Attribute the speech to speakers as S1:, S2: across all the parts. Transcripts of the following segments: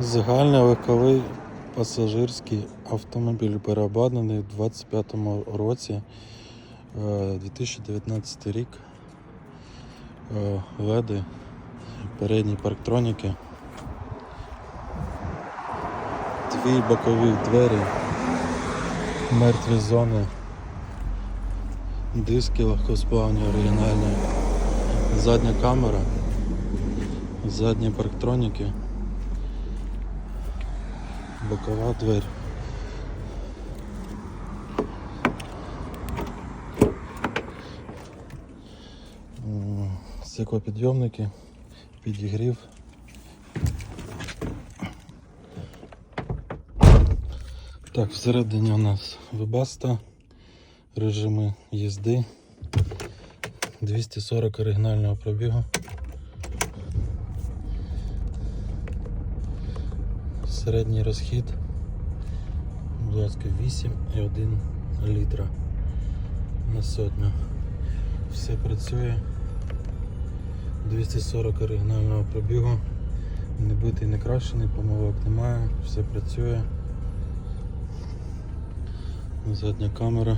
S1: Загальний легковий пасажирський автомобіль переобладнаний в 25-му році, е, 2019 рік. Е, Леди, передні парктроніки, дві бокові двері, мертві зони, диски легкосплавні оригінальні, задня камера, задні парктроніки. Бокова дверь. Стеклопідйомники, підігрів. Так, всередині у нас вебаста, режими їзди, 240 оригінального пробігу. Середній розхід, будь ласка, 8,1 літра на сотню. Все працює. 240 оригінального пробігу. Не битий, не крашений, помилок немає, все працює. Задня камера.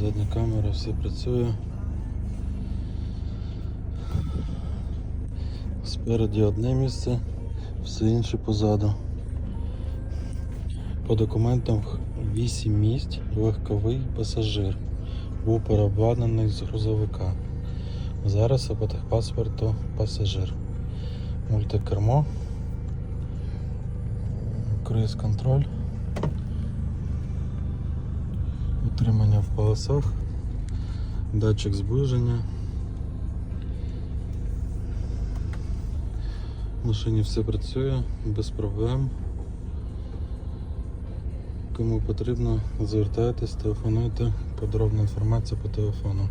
S1: Задня камера, все працює. Спереді одне місце, все інше позаду. По документам 8 місць, легковий пасажир. Був переобладнаний з грузовика. Зараз по техпаспорту пасажир. Мультикермо. Круїз контроль. Утримання в полосах. Датчик зближення. В машині все працює без проблем. Кому потрібно, звертайтесь, телефонуйте, подробна інформація по телефону.